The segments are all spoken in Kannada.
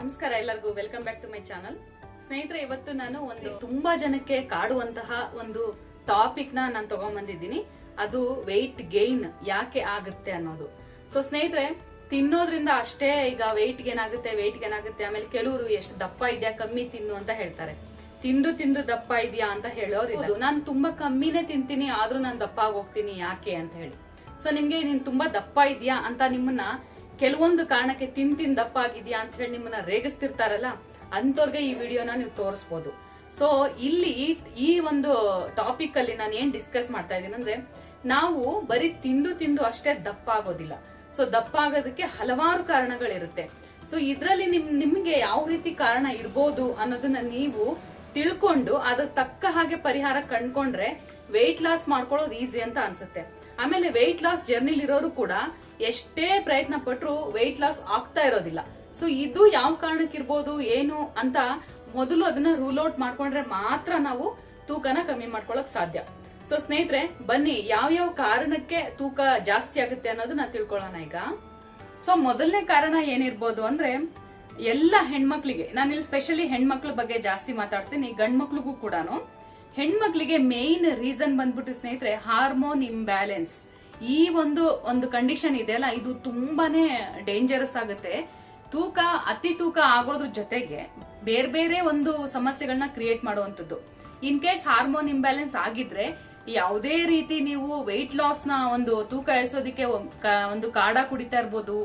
ನಮಸ್ಕಾರ ಎಲ್ಲರಿಗೂ. Welcome back to my channel ಸ್ನೇಹಿತರೆ ಇವತ್ತು ನಾನು ಒಂದು ತುಂಬಾ ಜನಕ್ಕೆ ಕಾಡುವಂತಹ ಒಂದು ಟಾಪಿಕ್ನ ನಾನು ತಗೊಂಡ್ಬಂದಿದ್ದೀನಿ ಅದು ವೆಯ್ಟ್ ಗೇನ್ ಯಾಕೆ ಆಗುತ್ತೆ ಅನ್ನೋದು. ಸೊ ಸ್ನೇಹಿತರೆ ತಿನ್ನೋದ್ರಿಂದ ಅಷ್ಟೇ ಈಗ ವೆಯ್ಟ್ ಗೇನ್ ಆಗುತ್ತೆ ವೆಯ್ಟ್ ಗೇನ್ ಆಗುತ್ತೆ. ಆಮೇಲೆ ಕೆಲವರು ಎಷ್ಟು ದಪ್ಪ ಇದೆಯಾ ಕಮ್ಮಿ ತಿನ್ನು ಅಂತ ಹೇಳ್ತಾರೆ. ತಿಂದು ತಿಂದು ದಪ್ಪ ಇದೆಯಾ ಅಂತ ಹೇಳೋರಿಲ್ಲ ನಾನು ತುಂಬಾ ಕಮ್ಮಿನೇ ತಿಂತೀನಿ ಆದ್ರೂ ನಾನು ದಪ್ಪ ಹೋಗ್ತೀನಿ ಯಾಕೆ ಅಂತ ಹೇಳಿ. ಸೊ ನಿಮ್ಗೆ ನೀನ್ ತುಂಬಾ ದಪ್ಪ ಇದೆಯಾ ಅಂತ ನಿಮ್ಮನ್ನ ಕೆಲವೊಂದು ಕಾರಣಕ್ಕೆ ತಿನ್ ತಿನ್ ದಪ್ಪ ಆಗಿದ್ಯಾ ಅಂತ ಹೇಳಿ ನಿಮ್ಮನ್ನ ರೇಗಿಸ್ತಿರ್ತಾರಲ್ಲ ಅಂತವ್ರಿಗೆ ಈ ವಿಡಿಯೋನ ನೀವು ತೋರಿಸ್ಬೋದು. ಸೊ ಇಲ್ಲಿ ಈ- ಒಂದು ಟಾಪಿಕ್ ಅಲ್ಲಿ ನಾನು ಏನ್ ಡಿಸ್ಕಸ್ ಮಾಡ್ತಾ ಇದ್ದೀನಿ ಅಂದ್ರೆ, ನಾವು ಬರೀ ತಿಂದು ತಿಂದು ಅಷ್ಟೇ ದಪ್ಪ ಆಗೋದಿಲ್ಲ. ಸೊ ದಪ್ಪ ಆಗೋದಕ್ಕೆ ಹಲವಾರು ಕಾರಣಗಳಿರುತ್ತೆ. ಸೊ ಇದರಲ್ಲಿ ನಿಮ್, ನಿಮ್ಗೆ ಯಾವ ರೀತಿ ಕಾರಣ ಇರ್ಬೋದು ಅನ್ನೋದನ್ನ ನೀವು ತಿಳ್ಕೊಂಡು ಅದಕ್ಕೆ ತಕ್ಕ ಹಾಗೆ ಪರಿಹಾರ ಕಂಡ್ಕೊಂಡ್ರೆ ವೆಯ್ಟ್ ಲಾಸ್ ಮಾಡ್ಕೊಳ್ಳೋದು ಈಸಿ ಅಂತ ಅನ್ಸುತ್ತೆ. ಆಮೇಲೆ ವೆಯ್ಟ್ ಲಾಸ್ ಜರ್ನಿಲಿ ಇರೋರು ಕೂಡ ಎಷ್ಟೇ ಪ್ರಯತ್ನ ಪಟ್ಟರು ವೆಯ್ಟ್ ಲಾಸ್ ಆಗ್ತಾ ಇರೋದಿಲ್ಲ. ಸೊ ಇದು ಯಾವ ಕಾರಣಕ್ಕಿರ್ಬೋದು, ಏನು ಅಂತ ಮೊದಲು ಅದನ್ನ ರೂಲ್ ಔಟ್ ಮಾಡ್ಕೊಂಡ್ರೆ ಮಾತ್ರ ನಾವು ತೂಕನ ಕಮ್ಮಿ ಮಾಡ್ಕೊಳಕ್ ಸಾಧ್ಯ. ಸೊ ಸ್ನೇಹಿತರೆ, ಬನ್ನಿ ಯಾವ ಯಾವ ಕಾರಣಕ್ಕೆ ತೂಕ ಜಾಸ್ತಿ ಆಗುತ್ತೆ ಅನ್ನೋದನ್ನ ತಿಳ್ಕೊಳ್ಳೋಣ ಈಗ. ಸೊ ಮೊದಲನೇ ಕಾರಣ ಏನಿರ್ಬೋದು ಅಂದ್ರೆ ಎಲ್ಲ ಹೆಣ್ಮಕ್ಳಿಗೆ, ನಾನಿಲ್ಲಿ ಸ್ಪೆಷಲಿ ಹೆಣ್ಮಕ್ಳ ಬಗ್ಗೆ ಜಾಸ್ತಿ ಮಾತಾಡ್ತೀನಿ, ಗಂಡ್ಮಕ್ಳಿಗೂ ಕೂಡ ಹೆಣ್ಮಕ್ಳಿಗೆ ಮೇನ್ ರೀಸನ್ ಬಂದ್ಬಿಟ್ಟು ಸ್ನೇಹಿತರೆ ಹಾರ್ಮೋನ್ ಇಂಬ್ಯಾಲೆನ್ಸ್ ಈ ಒಂದು ಒಂದು ಕಂಡೀಷನ್ ಇದೆ ಅಲ್ಲ, ಇದು ತುಂಬಾನೇ ಡೇಂಜರಸ್ ಆಗುತ್ತೆ. ತೂಕ, ಅತಿ ತೂಕ ಆಗೋದ್ರ ಜೊತೆಗೆ ಬೇರೆ ಬೇರೆ ಒಂದು ಸಮಸ್ಯೆಗಳನ್ನ ಕ್ರಿಯೇಟ್ ಮಾಡುವಂತದ್ದು ಇನ್ ಕೇಸ್ ಹಾರ್ಮೋನ್ ಇಂಬ್ಯಾಲೆನ್ಸ್ ಆಗಿದ್ರೆ, ಯಾವುದೇ ರೀತಿ ನೀವು ವೆಯ್ಟ್ ಲಾಸ್ನ ಒಂದು ತೂಕ ಇಳಿಸೋದಕ್ಕೆ ಒಂದ್ ಕಾಡ ಕುಡಿತಾ ಇರ್ಬೋದು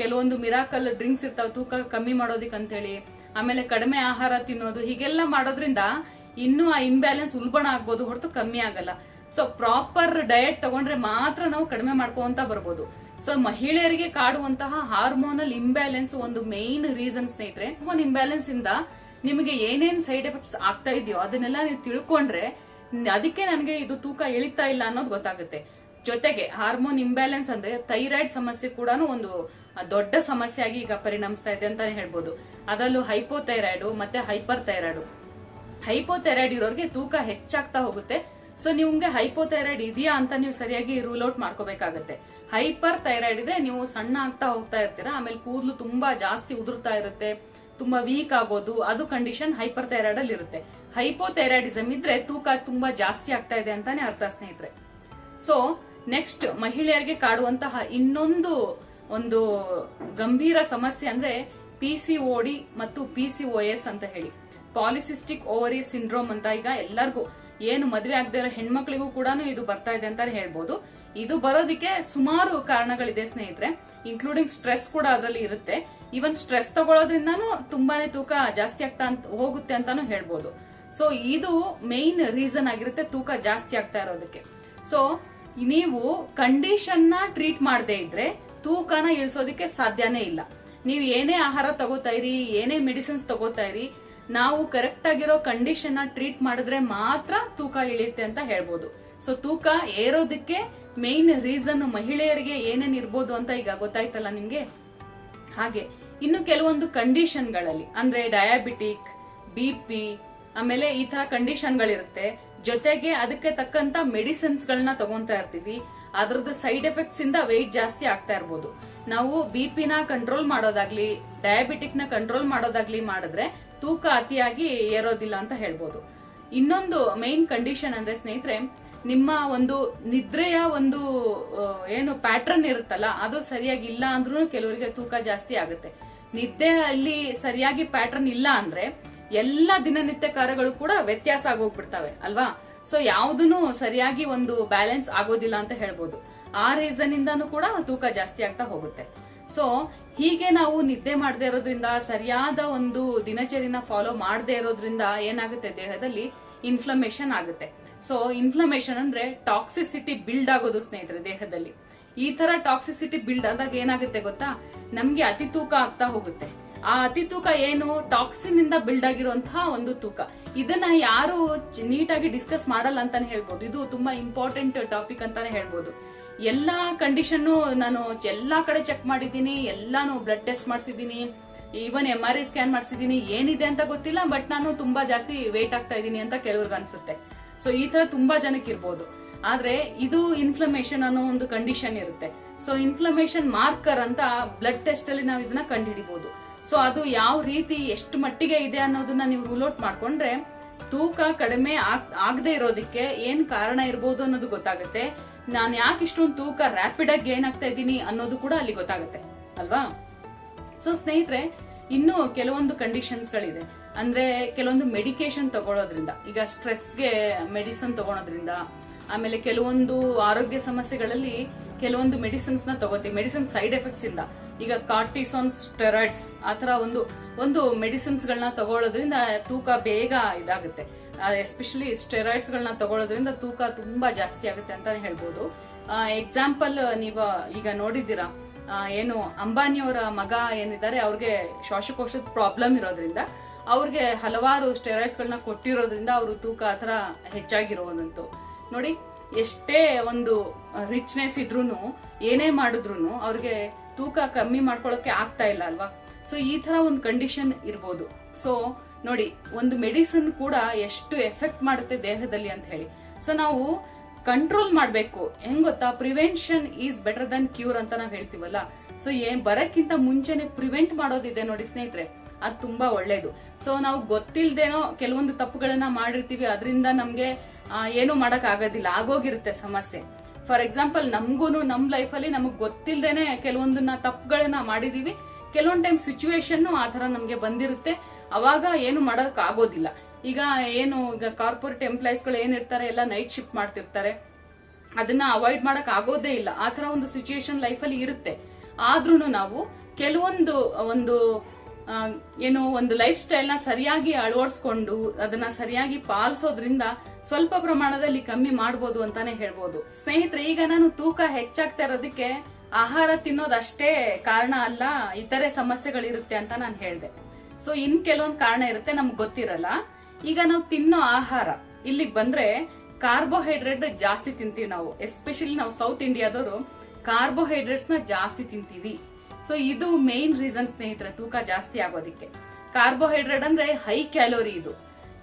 ಕೆಲವೊಂದು ಮಿರಾಕಲ್ ಡ್ರಿಂಕ್ಸ್ ಇರ್ತಾವ, ತೂಕ ಕಮ್ಮಿ ಮಾಡೋದಿಕ್ ಅಂತೇಳಿ ಆಮೇಲೆ ಕಡಿಮೆ ಆಹಾರ ತಿನ್ನೋದು, ಹೀಗೆಲ್ಲ ಮಾಡೋದ್ರಿಂದ ಇನ್ನೂ ಆ ಇಂಬ್ಯಾಲೆನ್ಸ್ ಉಲ್ಬಣ ಆಗ್ಬೋದು, ಹೊರತು ಕಮ್ಮಿ ಆಗಲ್ಲ. ಸೊ ಪ್ರಾಪರ್ ಡಯಟ್ ತಗೊಂಡ್ರೆ ಮಾತ್ರ ನಾವು ಕಡಿಮೆ ಮಾಡ್ಕೊಂತ ಬರ್ಬೋದು. ಸೊ ಮಹಿಳೆಯರಿಗೆ ಕಾಡುವಂತಹ ಹಾರ್ಮೋನಲ್ ಇಂಬ್ಯಾಲೆನ್ಸ್ ಒಂದು ಮೇನ್ ರೀಸನ್ ಸ್ನೇಹಿತರೆ. ಹಾರ್ಮೋನ್ ಇಂಬ್ಯಾಲೆನ್ಸ್ ಇಂದ ನಿಮಗೆ ಏನೇನ್ ಸೈಡ್ ಎಫೆಕ್ಟ್ಸ್ ಆಗ್ತಾ ಇದೆಯೋ ಅದನ್ನೆಲ್ಲ ನೀವು ತಿಳ್ಕೊಂಡ್ರೆ ಅದಕ್ಕೆ ನನಗೆ ಇದು ತೂಕ ಇಳಿತಾ ಇಲ್ಲ ಅನ್ನೋದು ಗೊತ್ತಾಗುತ್ತೆ. ಜೊತೆಗೆ ಹಾರ್ಮೋನ್ ಇಂಬ್ಯಾಲೆನ್ಸ್ ಅಂದ್ರೆ ಥೈರಾಯ್ಡ್ ಸಮಸ್ಯೆ ಕೂಡ ಒಂದು ದೊಡ್ಡ ಸಮಸ್ಯೆ ಆಗಿ ಈಗ ಪರಿಣಮಿಸ್ತಾ ಇದೆ ಅಂತಾನೆ ಹೇಳ್ಬೋದು. ಅದರಲ್ಲೂ ಹೈಪೋಥೈರಾಯ್ಡ್ ಮತ್ತೆ ಹೈಪರ್ ಥೈರಾಯ್ಡ್ ಹೈಪೋಥೈರಾಯ್ಡ್ ಇರೋರಿಗೆ ತೂಕ ಹೆಚ್ಚಾಗ್ತಾ ಹೋಗುತ್ತೆ. ಸೊ ನಿಮ್ಗೆ ಹೈಪೋಥೈರಾಯ್ಡ್ ಇದೆಯಾ ಅಂತ ನೀವು ಸರಿಯಾಗಿ ರೂಲ್ ಔಟ್ ಮಾಡ್ಕೋಬೇಕಾಗತ್ತೆ. ಹೈಪರ್ ಥೈರಾಯ್ಡ್ ಇದೆ, ನೀವು ಸಣ್ಣ ಆಗ್ತಾ ಹೋಗ್ತಾ ಇರ್ತೀರಾ, ಆಮೇಲೆ ಕೂದಲು ತುಂಬಾ ಜಾಸ್ತಿ ಉದುರ್ತಾ ಇರುತ್ತೆ, ತುಂಬಾ ವೀಕ್ ಆಗೋದು ಅದು ಕಂಡೀಷನ್ ಹೈಪರ್ ಥೈರಾಯ್ಡ್ ಅಲ್ಲಿ ಇರುತ್ತೆ. ಹೈಪೋಥೈರಾಯ್ಡಿಸಮ್ ಇದ್ರೆ ತೂಕ ತುಂಬಾ ಜಾಸ್ತಿ ಆಗ್ತಾ ಇದೆ ಅಂತಾನೆ ಅರ್ಥ ಸ್ನೇಹಿತರೆ. ಸೊ ನೆಕ್ಸ್ಟ್ ಮಹಿಳೆಯರಿಗೆ ಕಾಡುವಂತಹ ಇನ್ನೊಂದು ಒಂದು ಗಂಭೀರ ಸಮಸ್ಯೆ ಅಂದ್ರೆ ಪಿ ಸಿ ಡಿ ಮತ್ತು ಪಿ ಸಿ ಎಸ್ ಅಂತ ಹೇಳಿ. ಪಾಲಿಸಿಸ್ಟಿಕ್ ಓವರಿ ಸಿಂಡ್ರೋಮ್ ಅಂತ ಈಗ ಎಲ್ಲರಿಗೂ ಏನು ಮದುವೆ ಆಗದೆ ಇರೋ ಹೆಣ್ಮಕ್ಳಿಗೂ ಕೂಡ ಇದು ಬರ್ತಾ ಇದೆ ಅಂತ ಹೇಳ್ಬೋದು. ಇದು ಬರೋದಕ್ಕೆ ಸುಮಾರು ಕಾರಣಗಳಿದೆ ಸ್ನೇಹಿತರೆ. ಇನ್ಕ್ಲೂಡಿಂಗ್ ಸ್ಟ್ರೆಸ್ ಕೂಡ ಅದರಲ್ಲಿ ಇರುತ್ತೆ. ಈವನ್ ಸ್ಟ್ರೆಸ್ ತಗೊಳ್ಳೋದ್ರಿಂದಾನು ತುಂಬಾನೇ ತೂಕ ಜಾಸ್ತಿ ಆಗ್ತಾ ಹೋಗುತ್ತೆ ಅಂತಾನು ಹೇಳ್ಬೋದು. ಸೊ ಇದು ಮೇನ್ ರೀಸನ್ ಆಗಿರುತ್ತೆ ತೂಕ ಜಾಸ್ತಿ ಆಗ್ತಾ ಇರೋದಕ್ಕೆ. ಸೊ ನೀವು ಕಂಡೀಷನ್ನ ಟ್ರೀಟ್ ಮಾಡದೇ ಇದ್ರೆ ತೂಕನ ಇಳಿಸೋದಕ್ಕೆ ಸಾಧ್ಯನೇ ಇಲ್ಲ. ನೀವು ಏನೇ ಆಹಾರ ತಗೋತಾ ಇರಿ, ಏನೇ ಮೆಡಿಸಿನ್ಸ್ ತಗೋತಾ ಇರಿ ನಾವು ಕರೆಕ್ಟ್ ಆಗಿರೋ ಕಂಡೀಷನ್ ಟ್ರೀಟ್ ಮಾಡಿದ್ರೆ ಮಾತ್ರ ತೂಕ ಇಳಿಯುತ್ತೆ ಅಂತ ಹೇಳ್ಬೋದು. ಸೊ ತೂಕ ಏರೋದಕ್ಕೆ ಮೇನ್ ರೀಸನ್ ಮಹಿಳೆಯರಿಗೆ ಏನೇನ್ ಇರ್ಬೋದು ಅಂತ ಈಗ ಗೊತ್ತಾಯ್ತಲ್ಲ ನಿಮ್ಗೆ? ಹಾಗೆ, ಇನ್ನು ಕೆಲವೊಂದು ಕಂಡೀಷನ್ಗಳಲ್ಲಿ ಅಂದ್ರೆ ಡಯಾಬಿಟಿಕ್ ಬಿ ಪಿ ಆಮೇಲೆ ಈ ತರ ಕಂಡೀಷನ್ಗಳಿರುತ್ತೆ ಜೊತೆಗೆ ಅದಕ್ಕೆ ತಕ್ಕಂತ ಮೆಡಿಸಿನ್ಸ್ ಗಳನ್ನ ತಗೊಂತಾ ಇರ್ತೀವಿ. ಅದ್ರದ್ದು ಸೈಡ್ ಎಫೆಕ್ಟ್ಸ್ ಇಂದ ವೆಯ್ಟ್ ಜಾಸ್ತಿ ಆಗ್ತಾ ಇರ್ಬೋದು. ನಾವು ಬಿ ಪಿನ ಕಂಟ್ರೋಲ್ ಮಾಡೋದಾಗ್ಲಿ ಡಯಾಬಿಟಿಕ್ನ ಕಂಟ್ರೋಲ್ ಮಾಡೋದಾಗ್ಲಿ ಮಾಡಿದ್ರೆ ತೂಕ ಅತಿಯಾಗಿ ಏರೋದಿಲ್ಲ ಅಂತ ಹೇಳ್ಬೋದು. ಇನ್ನೊಂದು ಮೇನ್ ಕಂಡೀಷನ್ ಅಂದ್ರೆ ಸ್ನೇಹಿತರೆ, ನಿಮ್ಮ ಒಂದು ನಿದ್ರೆಯ ಒಂದು ಏನು ಪ್ಯಾಟರ್ನ್ ಇರುತ್ತಲ್ಲ, ಅದು ಸರಿಯಾಗಿ ಇಲ್ಲ ಅಂದ್ರೂ ಕೆಲವರಿಗೆ ತೂಕ ಜಾಸ್ತಿ ಆಗುತ್ತೆ. ನಿದ್ದೆ ಅಲ್ಲಿ ಸರಿಯಾಗಿ ಪ್ಯಾಟರ್ನ್ ಇಲ್ಲ ಅಂದ್ರೆ ಎಲ್ಲ ದಿನನಿತ್ಯ ಕಾರ್ಯಗಳು ಕೂಡ ವ್ಯತ್ಯಾಸ ಆಗೋಗ್ಬಿಡ್ತವೆ, ಅಲ್ವಾ? ಸೊ ಯಾವುದೂ ಸರಿಯಾಗಿ ಒಂದು ಬ್ಯಾಲೆನ್ಸ್ ಆಗೋದಿಲ್ಲ ಅಂತ ಹೇಳ್ಬೋದು. ಆ ರೀಸನ್ ಇಂದಾನು ಕೂಡ ತೂಕ ಜಾಸ್ತಿ ಆಗ್ತಾ ಹೋಗುತ್ತೆ. ಸೊ ಹೀಗೆ ನಾವು ನಿದ್ದೆ ಮಾಡದೇ ಇರೋದ್ರಿಂದ, ಸರಿಯಾದ ಒಂದು ದಿನಚರಿನ ಫಾಲೋ ಮಾಡದೇ ಇರೋದ್ರಿಂದ ಏನಾಗುತ್ತೆ, ದೇಹದಲ್ಲಿ ಇನ್ಫ್ಲಮೇಷನ್ ಆಗುತ್ತೆ. ಸೊ ಇನ್ಫ್ಲಮೇಷನ್ ಅಂದ್ರೆ ಟಾಕ್ಸಿಸಿಟಿ ಬಿಲ್ಡ್ ಆಗೋದು ಸ್ನೇಹಿತರೆ ದೇಹದಲ್ಲಿ. ಈ ತರ ಟಾಕ್ಸಿಸಿಟಿ ಬಿಲ್ಡ್ ಆದಾಗ ಏನಾಗುತ್ತೆ ಗೊತ್ತಾ? ನಮ್ಗೆ ಅತಿ ತೂಕ ಆಗ್ತಾ ಹೋಗುತ್ತೆ. ಆ ಅತಿ ತೂಕ ಏನು? ಟಾಕ್ಸಿನ್ ಇಂದ ಬಿಲ್ಡ್ ಆಗಿರುವಂತಹ ಒಂದು ತೂಕ. ಇದನ್ನ ಯಾರು ನೀಟಾಗಿ ಡಿಸ್ಕಸ್ ಮಾಡಲ್ಲ ಅಂತಾನೆ ಹೇಳ್ಬೋದು. ಇದು ತುಂಬಾ ಇಂಪಾರ್ಟೆಂಟ್ ಟಾಪಿಕ್ ಅಂತಾನೆ ಹೇಳ್ಬೋದು. ಎಲ್ಲಾ ಕಂಡೀಷನ್ ನಾನು ಎಲ್ಲಾ ಕಡೆ ಚೆಕ್ ಮಾಡಿದ್ದೀನಿ, ಎಲ್ಲಾನು blood test ಮಾಡಿಸಿದ್ದೀನಿ even M R I scan ಮಾಡಿಸಿದ್ದೀನಿ, ಏನಿದೆ ಅಂತ ಗೊತ್ತಿಲ್ಲ ಬಟ್ ನಾನು ತುಂಬಾ ಜಾಸ್ತಿ ವೇಟ್ ಆಗ್ತಾ ಇದ್ದೀನಿ ಅಂತ ಕೆಲವ್ರಿಗೆ ಅನ್ಸುತ್ತೆ. ಸೊ ಈ ತರ ತುಂಬಾ ಜನಕ್ಕೆ ಇರ್ಬೋದು. ಆದ್ರೆ ಇದು ಇನ್ಫ್ಲಮೇಷನ್ ಅನ್ನೋ ಒಂದು ಕಂಡೀಷನ್ ಇರುತ್ತೆ. ಸೊ ಇನ್ಫ್ಲಮೇಷನ್ ಮಾರ್ಕರ್ ಅಂತ ಬ್ಲಡ್ ಟೆಸ್ಟ್ ಅಲ್ಲಿ ನಾವು ಇದನ್ನ ಕಂಡುಹಿಡಿಬಹುದು ಸೊ ಅದು ಯಾವ ರೀತಿ ಎಷ್ಟು ಮಟ್ಟಿಗೆ ಇದೆ ಅನ್ನೋದನ್ನ ನೀವು ರೂಲ್ ಔಟ್ ಮಾಡ್ಕೊಂಡ್ರೆ, ತೂಕ ಕಡಿಮೆ ಆಗ್, ಆಗದೆ ಇರೋದಕ್ಕೆ ಏನ್ ಕಾರಣ ಇರ್ಬೋದು ಅನ್ನೋದು ಗೊತ್ತಾಗುತ್ತೆ. ನಾನು ಯಾಕೆ ಇಷ್ಟೊಂದು ತೂಕ ರ್ಯಾಪಿಡ್ ಆಗಿ ಗೇನ್ ಆಗ್ತಾ ಇದ್ದೀನಿ ಅನ್ನೋದು ಕೂಡ ಅಲ್ಲಿ ಗೊತ್ತಾಗುತ್ತೆ, ಅಲ್ವಾ? ಸೊ ಸ್ನೇಹಿತರೆ, ಇನ್ನು ಕೆಲವೊಂದು ಕಂಡೀಷನ್ಸ್ ಗಳಿದೆ. ಅಂದ್ರೆ ಕೆಲವೊಂದು ಮೆಡಿಕೇಶನ್ ತಗೊಳ್ಳೋದ್ರಿಂದ ಈಗ ಸ್ಟ್ರೆಸ್ಗೆ ಮೆಡಿಸನ್ ತಗೊಳೋದ್ರಿಂದ, ಆಮೇಲೆ ಕೆಲವೊಂದು ಆರೋಗ್ಯ ಸಮಸ್ಯೆಗಳಲ್ಲಿ ಕೆಲವೊಂದು ಮೆಡಿಸಿನ್ಸ್ನ ತಗೋತೀವಿ. ಮೆಡಿಸಿನ್ ಸೈಡ್ ಎಫೆಕ್ಟ್ಸ್ ಇಂದ ಈಗ ಕಾರ್ಟಿಸೋನ್ ಸ್ಟೆರಾಯ್ಡ್ಸ್ ಆತರ ಒಂದು ಒಂದು ಮೆಡಿಸಿನ್ಸ್ ಗಳನ್ನ ತಗೊಳ್ಳೋದ್ರಿಂದ ತೂಕ ಬೇಗ ಇದಾಗುತ್ತೆ. ಎಸ್ಪೆಷಲಿ ಸ್ಟೆರಾಯ್ಡ್ಸ್ ಗಳನ್ನ ತಗೊಳ್ಳೋದ್ರಿಂದ ತೂಕ ತುಂಬಾ ಜಾಸ್ತಿ ಆಗುತ್ತೆ ಅಂತ ಹೇಳ್ಬೋದು. ಎಕ್ಸಾಂಪಲ್ ನೀವು ಈಗ ನೋಡಿದ್ದೀರಾ ಏನು ಅಂಬಾನಿಯವರ ಮಗ ಏನಿದ್ದಾರೆ, ಅವ್ರಿಗೆ ಶ್ವಾಸಕೋಶದ ಪ್ರಾಬ್ಲಮ್ ಇರೋದ್ರಿಂದ ಅವ್ರಿಗೆ ಹಲವಾರು ಸ್ಟೆರಾಯ್ಡ್ಸ್ ಗಳನ್ನ ಕೊಟ್ಟಿರೋದ್ರಿಂದ ಅವರು ತೂಕ ಆತರ ಹೆಚ್ಚಾಗಿರೋದಂತು ನೋಡಿ ಎಷ್ಟೇ ಒಂದು ರಿಚ್ನೆಸ್ ಇದ್ರೂನು, ಏನೇ ಮಾಡಿದ್ರು ಅವ್ರಿಗೆ ತೂಕ ಕಮ್ಮಿ ಮಾಡ್ಕೊಳ್ಳೋಕೆ ಆಗ್ತಾ ಇಲ್ಲ ಅಲ್ವಾ? ಸೊ ಈ ತರ ಒಂದು ಕಂಡೀಷನ್ ಇರ್ಬೋದು. ಸೊ ನೋಡಿ, ಒಂದು ಮೆಡಿಸಿನ್ ಕೂಡ ಎಷ್ಟು ಎಫೆಕ್ಟ್ ಮಾಡುತ್ತೆ ದೇಹದಲ್ಲಿ ಅಂತ ಹೇಳಿ. ಸೊ ನಾವು ಕಂಟ್ರೋಲ್ ಮಾಡಬೇಕು. ಹೆಂಗ್ ಗೊತ್ತಾ? Prevention is better than cure ಅಂತ ನಾವ್ ಹೇಳ್ತೀವಲ್ಲ. ಸೊ ಏನ್ ಬರಕ್ಕಿಂತ ಮುಂಚೆನೆ ಪ್ರಿವೆಂಟ್ ಮಾಡೋದಿದೆ ನೋಡಿ ಸ್ನೇಹಿತರೆ. ಅದು ತುಂಬಾ ಒಳ್ಳೇದು. ಸೊ ನಾವು ಗೊತ್ತಿಲ್ದೇನೋ ಕೆಲವೊಂದು ತಪ್ಪುಗಳನ್ನ ಮಾಡಿರ್ತೀವಿ, ಅದರಿಂದ ನಮ್ಗೆ ಏನು ಮಾಡಕ್ ಆಗೋದಿಲ್ಲ ಆಗೋಗಿರುತ್ತೆ ಸಮಸ್ಯೆ. ಫಾರ್ ಎಕ್ಸಾಂಪಲ್ ನಮ್ಗೂನು ನಮ್ ಲೈಫಲ್ಲಿ ನಮಗ್ ಗೊತ್ತಿಲ್ದೇನೆ ಕೆಲವೊಂದನ್ನ ತಪ್ಪುಗಳನ್ನ ಮಾಡಿದೀವಿ. ಕೆಲವೊಂದ್ ಟೈಮ್ ಸಿಚುವೇಶನ್ ಆ ತರ ನಮ್ಗೆ ಬಂದಿರುತ್ತೆ. ಅವಾಗ ಏನು ಮಾಡಕ್ ಆಗೋದಿಲ್ಲ ಈಗ ಏನು, ಈಗ ಕಾರ್ಪೊರೇಟ್ ಎಂಪ್ಲಾಯೀಸ್ಗಳು ಏನಿರ್ತಾರೆ, ಎಲ್ಲ ನೈಟ್ ಶಿಫ್ಟ್ ಮಾಡ್ತಿರ್ತಾರೆ. ಅದನ್ನ ಅವಾಯ್ಡ್ ಮಾಡಕ್ ಆಗೋದೇ ಇಲ್ಲ. ಆ ತರ ಒಂದು ಸಿಚುಯೇಷನ್ ಲೈಫಲ್ಲಿ ಇರುತ್ತೆ. ಆದ್ರೂ ನಾವು ಕೆಲವೊಂದು, ಒಂದು ಏನು ಒಂದು ಲೈಫ್ ಸ್ಟೈಲ್ನ ಸರಿಯಾಗಿ ಅಳವಡಿಸ್ಕೊಂಡು ಅದನ್ನ ಸರಿಯಾಗಿ ಪಾಲಿಸೋದ್ರಿಂದ ಸ್ವಲ್ಪ ಪ್ರಮಾಣದಲ್ಲಿ ಕಮ್ಮಿ ಮಾಡ್ಬೋದು ಅಂತಾನೆ ಹೇಳ್ಬೋದು. ಸ್ನೇಹಿತರೆ, ಈಗ ನಾನು ತೂಕ ಹೆಚ್ಚಾಗ್ತಾ ಇರೋದಕ್ಕೆ ಆಹಾರ ತಿನ್ನೋದಷ್ಟೇ ಕಾರಣ ಅಲ್ಲ, ಇತರೆ ಸಮಸ್ಯೆಗಳಿರುತ್ತೆ ಅಂತ ನಾನು ಹೇಳ್ದೆ. ಸೊ ಇನ್ ಕೆಲವೊಂದು ಕಾರಣ ಇರುತ್ತೆ, ನಮ್ಗೆ ಗೊತ್ತಿರಲ್ಲ. ಈಗ ನಾವು ತಿನ್ನೋ ಆಹಾರ, ಇಲ್ಲಿಗೆ ಬಂದ್ರೆ ಕಾರ್ಬೋಹೈಡ್ರೇಟ್ ಜಾಸ್ತಿ ತಿಂತೀವಿ ನಾವು. ಎಸ್ಪೆಷಲಿ ನಾವು ಸೌತ್ ಇಂಡಿಯಾದವರು ಕಾರ್ಬೋಹೈಡ್ರೇಟ್ಸ್ನ ಜಾಸ್ತಿ ತಿಂತೀವಿ. ಸೊ ಇದು ಮೇನ್ ರೀಸನ್ ಸ್ನೇಹಿತರೆ, ತೂಕ ಜಾಸ್ತಿ ಆಗೋದಿಕ್ಕೆ. ಕಾರ್ಬೋಹೈಡ್ರೇಟ್ ಅಂದ್ರೆ ಹೈ ಕ್ಯಾಲೋರಿ ಇದು.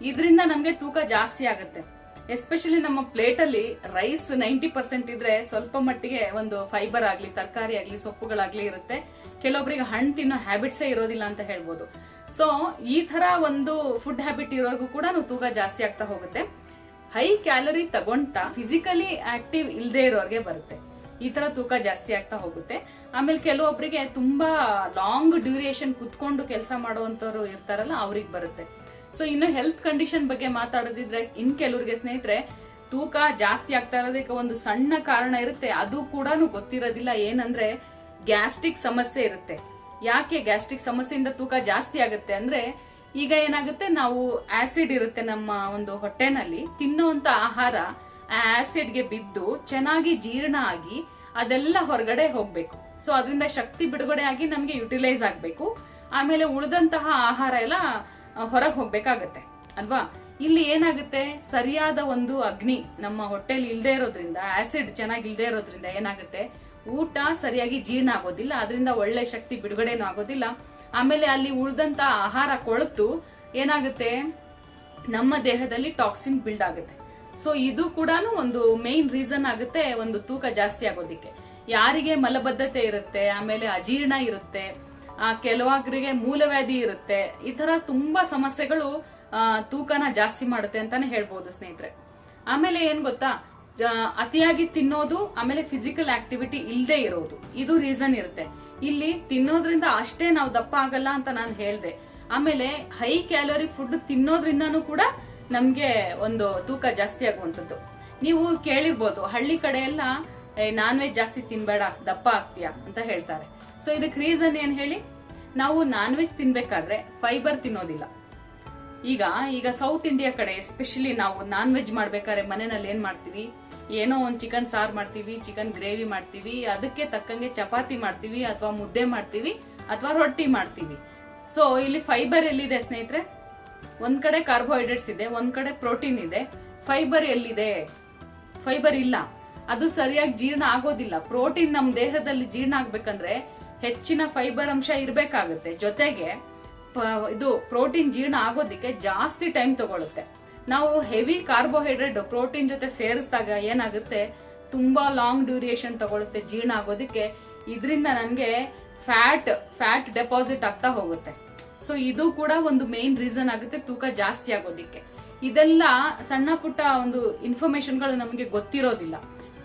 ಇದರಿಂದ ನಮ್ಗೆ ತೂಕ ಜಾಸ್ತಿ ಆಗುತ್ತೆ. ಎಸ್ಪೆಷಲಿ ನಮ್ಮ ಪ್ಲೇಟ್ ಅಲ್ಲಿ ರೈಸ್ ನೈಂಟಿ ಪರ್ಸೆಂಟ್ ಇದ್ರೆ ಸ್ವಲ್ಪ ಮಟ್ಟಿಗೆ ಒಂದು ಫೈಬರ್ ಆಗ್ಲಿ, ತರಕಾರಿ ಆಗ್ಲಿ, ಸೊಪ್ಪುಗಳಾಗ್ಲಿ ಇರುತ್ತೆ. ಕೆಲವೊಬ್ಬರಿಗೆ ಹಣ್ಣು ತಿನ್ನೋ ಹ್ಯಾಬಿಟ್ಸೇ ಇರೋದಿಲ್ಲ ಅಂತ ಹೇಳ್ಬೋದು. ಸೊ ಈ ತರ ಒಂದು ಫುಡ್ ಹ್ಯಾಬಿಟ್ ಇರೋರ್ಗು ಕೂಡ ತೂಕ ಜಾಸ್ತಿ ಆಗ್ತಾ ಹೋಗುತ್ತೆ. ಹೈ ಕ್ಯಾಲೋರಿ ತಗೊಂತ ಫಿಸಿಕಲಿ ಆಕ್ಟಿವ್ ಇಲ್ಲದೆ ಇರೋರ್ಗೆ ಬರುತ್ತೆ. ಈ ತರ ತೂಕ ಜಾಸ್ತಿ ಆಗ್ತಾ ಹೋಗುತ್ತೆ. ಆಮೇಲೆ ಕೆಲವೊಬ್ಬರಿಗೆ ತುಂಬಾ ಲಾಂಗ್ ಡ್ಯೂರೇಷನ್ ಕುತ್ಕೊಂಡು ಕೆಲಸ ಮಾಡುವಂತವ್ರು ಇರ್ತಾರಲ್ಲ, ಅವ್ರಿಗೆ ಬರುತ್ತೆ. ಸೊ ಇನ್ನು ಹೆಲ್ತ್ ಕಂಡೀಷನ್ ಬಗ್ಗೆ ಮಾತಾಡೋದಿದ್ರೆ, ಇನ್ ಕೆಲವ್ರಿಗೆ ಸ್ನೇಹಿತರೆ, ತೂಕ ಜಾಸ್ತಿ ಆಗ್ತಾ ಇರೋದಕ್ಕೆ ಒಂದು ಸಣ್ಣ ಕಾರಣ ಇರುತ್ತೆ. ಅದು ಕೂಡ ಗೊತ್ತಿರೋದಿಲ್ಲ. ಏನಂದ್ರೆ, ಗ್ಯಾಸ್ಟ್ರಿಕ್ ಸಮಸ್ಯೆ ಇರುತ್ತೆ. ಯಾಕೆ ಗ್ಯಾಸ್ಟ್ರಿಕ್ ಸಮಸ್ಯೆಯಿಂದ ತೂಕ ಜಾಸ್ತಿ ಆಗುತ್ತೆ ಅಂದ್ರೆ, ಈಗ ಏನಾಗುತ್ತೆ, ನಾವು ಆಸಿಡ್ ಇರುತ್ತೆ ನಮ್ಮ ಒಂದು ಹೊಟ್ಟೆನಲ್ಲಿ ತಿನ್ನುವಂತ ಆಹಾರ ಆ ಆಸಿಡ್ಗೆ ಬಿದ್ದು ಚೆನ್ನಾಗಿ ಜೀರ್ಣ ಆಗಿ ಅದೆಲ್ಲ ಹೊರಗಡೆ ಹೋಗ್ಬೇಕು. ಸೊ ಅದರಿಂದ ಶಕ್ತಿ ಬಿಡುಗಡೆ ಆಗಿ ನಮ್ಗೆ ಯುಟಿಲೈಸ್ ಆಗ್ಬೇಕು. ಆಮೇಲೆ ಉಳಿದಂತಹ ಆಹಾರ ಎಲ್ಲ ಹೊರಗೆ ಹೋಗ್ಬೇಕಾಗತ್ತೆ. ಅಲ್ವಾ? ಇಲ್ಲಿ ಏನಾಗುತ್ತೆ? ಸರಿಯಾದ ಒಂದು ಅಗ್ನಿ ನಮ್ಮ ಹೊಟ್ಟೆಲಿ ಇಲ್ದೇ ಇರೋದ್ರಿಂದ ಆಸಿಡ್ ಚೆನ್ನಾಗಿ ಇಲ್ದೇ ಇರೋದ್ರಿಂದ ಏನಾಗುತ್ತೆ? ಊಟ ಸರಿಯಾಗಿ ಜೀರ್ಣ ಆಗೋದಿಲ್ಲ. ಅದರಿಂದ ಒಳ್ಳೆ ಶಕ್ತಿ ಬಿಡುಗಡೆನೂ ಆಗೋದಿಲ್ಲ. ಆಮೇಲೆ ಅಲ್ಲಿ ಉಳಿದಂತ ಆಹಾರ ಕೊಳತು ಏನಾಗುತ್ತೆ? ನಮ್ಮ ದೇಹದಲ್ಲಿ ಟಾಕ್ಸಿನ್ ಬಿಲ್ಡ್ ಆಗುತ್ತೆ. ಸೊ ಇದು ಕೂಡ ಒಂದು ಮೇನ್ ರೀಸನ್ ಆಗುತ್ತೆ ಒಂದು ತೂಕ ಜಾಸ್ತಿ ಆಗೋದಿಕ್ಕೆ. ಯಾರಿಗೆ ಮಲಬದ್ಧತೆ ಇರುತ್ತೆ, ಆಮೇಲೆ ಅಜೀರ್ಣ ಇರುತ್ತೆ, ಆ, ಕೆಲವೊಬ್ಬರಿಗೆ ಮೂಲವ್ಯಾಧಿ ಇರುತ್ತೆ, ಈ ತರ ತುಂಬಾ ಸಮಸ್ಯೆಗಳು ತೂಕನ ಜಾಸ್ತಿ ಮಾಡುತ್ತೆ ಅಂತಾನೆ ಹೇಳ್ಬೋದು ಸ್ನೇಹಿತರೆ. ಆಮೇಲೆ ಏನ್ ಗೊತ್ತಾ? ಅತಿಯಾಗಿ ತಿನ್ನೋದು, ಆಮೇಲೆ ಫಿಸಿಕಲ್ ಆಕ್ಟಿವಿಟಿ ಇಲ್ಲದೆ ಇರೋದು. ಇದು ರೀಸನ್ ಇರುತ್ತೆ. ಇಲ್ಲಿ ತಿನ್ನೋದ್ರಿಂದ ಅಷ್ಟೇ ನಾವು ದಪ್ಪ ಆಗಲ್ಲ ಅಂತ ನಾನು ಹೇಳ್ದೆ. ಆಮೇಲೆ ಹೈ ಕ್ಯಾಲೋರಿ ಫುಡ್ ತಿನ್ನೋದ್ರಿಂದನೂ ಕೂಡ ನಮ್ಗೆ ಒಂದು ತೂಕ ಜಾಸ್ತಿ ಆಗುವಂಥದ್ದು. ನೀವು ಕೇಳಿರ್ಬೋದು, ಹಳ್ಳಿ ಕಡೆ ಎಲ್ಲ ನಾನ್ ವೆಜ್ ಜಾಸ್ತಿ ತಿನ್ಬೇಡ, ದಪ್ಪ ಆಗ್ತೀಯಾ ಅಂತ ಹೇಳ್ತಾರೆ. ಸೊ ಇದಕ್ಕೆ ರೀಸನ್ ಏನ್ ಹೇಳಿ? ನಾವು ನಾನ್ ವೆಜ್ ತಿನ್ಬೇಕಾದ್ರೆ ಫೈಬರ್ ತಿನ್ನೋದಿಲ್ಲ. ಈಗ ಈಗ ಸೌತ್ ಇಂಡಿಯಾ ಕಡೆ ಎಸ್ಪೆಷಲಿ ನಾವು ನಾನ್ ವೆಜ್ ಮಾಡ್ಬೇಕಾದ್ರೆ ಮನೆಯಲ್ಲಿ ಏನ್ ಮಾಡ್ತೀವಿ? ಏನೋ ಒಂದು ಚಿಕನ್ ಸಾರ್ ಮಾಡ್ತೀವಿ ಚಿಕನ್ ಗ್ರೇವಿ ಮಾಡ್ತೀವಿ, ಅದಕ್ಕೆ ತಕ್ಕಂಗೆ ಚಪಾತಿ ಮಾಡ್ತೀವಿ, ಅಥವಾ ಮುದ್ದೆ ಮಾಡ್ತೀವಿ, ಅಥವಾ ರೊಟ್ಟಿ ಮಾಡ್ತೀವಿ. ಸೊ ಇಲ್ಲಿ ಫೈಬರ್ ಎಲ್ಲಿದೆ ಸ್ನೇಹಿತರೆ? ಒಂದ್ ಕಡೆ ಕಾರ್ಬೋಹೈಡ್ರೇಟ್ಸ್ ಇದೆ, ಒಂದ್ ಕಡೆ ಪ್ರೋಟೀನ್ ಇದೆ. ಫೈಬರ್ ಎಲ್ಲಿದೆ? ಫೈಬರ್ ಇಲ್ಲ. ಅದು ಸರಿಯಾಗಿ ಜೀರ್ಣ ಆಗೋದಿಲ್ಲ. ಪ್ರೋಟೀನ್ ನಮ್ ದೇಹದಲ್ಲಿ ಜೀರ್ಣ ಆಗ್ಬೇಕಂದ್ರೆ ಹೆಚ್ಚಿನ ಫೈಬರ್ ಅಂಶ ಇರಬೇಕಾಗುತ್ತೆ. ಜೊತೆಗೆ ಇದು ಪ್ರೋಟೀನ್ ಜೀರ್ಣ ಆಗೋದಿಕ್ಕೆ ಜಾಸ್ತಿ ಟೈಮ್ ತಗೊಳುತ್ತೆ. ನಾವು ಹೆವಿ ಕಾರ್ಬೋಹೈಡ್ರೇಟ್ ಪ್ರೋಟೀನ್ ಜೊತೆ ಸೇರಿಸಿದಾಗ ಏನಾಗುತ್ತೆ? ತುಂಬಾ ಲಾಂಗ್ ಡ್ಯೂರಿಯೇಷನ್ ತಗೊಳುತ್ತೆ, ಜೀರ್ಣ ಆಗೋದಿಕ್ಕೆ. ಇದರಿಂದ ನನಗೆ ಫ್ಯಾಟ್ ಫ್ಯಾಟ್ ಡೆಪಾಸಿಟ್ ಆಗ್ತಾ ಹೋಗುತ್ತೆ. ಸೊ ಇದು ಕೂಡ ಒಂದು ಮೇನ್ ರೀಸನ್ ಆಗುತ್ತೆ ತೂಕ ಜಾಸ್ತಿ ಆಗೋದಿಕ್ಕೆ. ಇದೆಲ್ಲ ಸಣ್ಣ ಪುಟ್ಟ ಒಂದು ಇನ್ಫಾರ್ಮೇಶನ್ಗಳು ನಮಗೆ ಗೊತ್ತಿರೋದಿಲ್ಲ.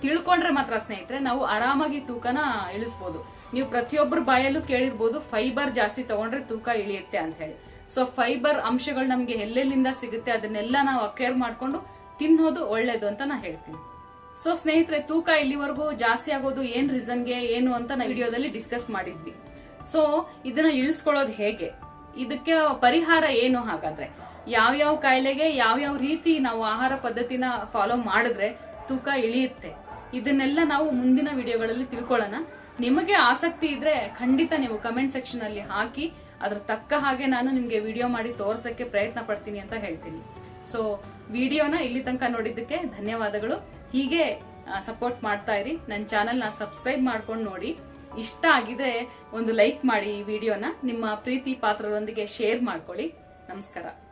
ತಿಳ್ಕೊಂಡ್ರೆ ಮಾತ್ರ ಸ್ನೇಹಿತರೆ, ನಾವು ಆರಾಮಾಗಿ ತೂಕನ ಇಳಿಸ್ಬೋದು. ನೀವು ಪ್ರತಿಯೊಬ್ಬರ ಬಾಯಲ್ಲೂ ಕೇಳಿರ್ಬೋದು ಫೈಬರ್ ಜಾಸ್ತಿ ತಗೊಂಡ್ರೆ ತೂಕ ಇಳಿಯುತ್ತೆ ಅಂತ ಹೇಳಿ. ಸೊ ಫೈಬರ್ ಅಂಶಗಳು ನಮ್ಗೆ ಎಲ್ಲೆಲ್ಲಿಂದ ಸಿಗುತ್ತೆ ಅದನ್ನೆಲ್ಲ ನಾವು ಅಕೇರ್ ಮಾಡ್ಕೊಂಡು ತಿನ್ನೋದು ಒಳ್ಳೇದು ಅಂತ ನಾ ಹೇಳ್ತೀನಿ. ಸೊ ಸ್ನೇಹಿತರೆ, ತೂಕ ಇಲ್ಲಿವರೆಗೂ ಜಾಸ್ತಿ ಆಗೋದು ಏನ್ ರೀಸನ್ಗೆ ಏನು ಅಂತ ನಾವು ವಿಡಿಯೋದಲ್ಲಿ ಡಿಸ್ಕಸ್ ಮಾಡಿದ್ವಿ. ಸೊ ಇದನ್ನ ಇಳಿಸ್ಕೊಳ್ಳೋದು ಹೇಗೆ? ಇದಕ್ಕೆ ಪರಿಹಾರ ಏನು ಹಾಗಾದ್ರೆ? ಯಾವ್ಯಾವ ಕಾಯಿಲೆಗೆ ಯಾವ್ಯಾವ ರೀತಿ ನಾವು ಆಹಾರ ಪದ್ಧತಿನ ಫಾಲೋ ಮಾಡಿದ್ರೆ ತೂಕ ಇಳಿಯುತ್ತೆ? ಇದನ್ನೆಲ್ಲ ನಾವು ಮುಂದಿನ ವಿಡಿಯೋಗಳಲ್ಲಿ ತಿಳ್ಕೊಳ್ಳೋಣ. ನಿಮಗೆ ಆಸಕ್ತಿ ಇದ್ರೆ ಖಂಡಿತ ನೀವು ಕಮೆಂಟ್ ಸೆಕ್ಷನ್ ಅಲ್ಲಿ ಹಾಕಿ, ಅದ್ರ ತಕ್ಕ ಹಾಗೆ ನಾನು ನಿಮ್ಗೆ ವಿಡಿಯೋ ಮಾಡಿ ತೋರ್ಸಕ್ಕೆ ಪ್ರಯತ್ನ ಪಡ್ತೀನಿ ಅಂತ ಹೇಳ್ತೀನಿ. ಸೊ ವಿಡಿಯೋನ ಇಲ್ಲಿ ತನಕ ನೋಡಿದ್ದಕ್ಕೆ ಧನ್ಯವಾದಗಳು. ಹೀಗೆ ಸಪೋರ್ಟ್ ಮಾಡ್ತಾ ಇರಿ. ನನ್ನ ಚಾನೆಲ್ನ ಸಬ್ಸ್ಕ್ರೈಬ್ ಮಾಡ್ಕೊಂಡು ನೋಡಿ. ಇಷ್ಟ ಆಗಿದ್ರೆ ಒಂದು ಲೈಕ್ ಮಾಡಿ ಈ ವಿಡಿಯೋನ ನಿಮ್ಮ ಪ್ರೀತಿ ಪಾತ್ರರೊಂದಿಗೆ ಶೇರ್ ಮಾಡ್ಕೊಳ್ಳಿ. ನಮಸ್ಕಾರ.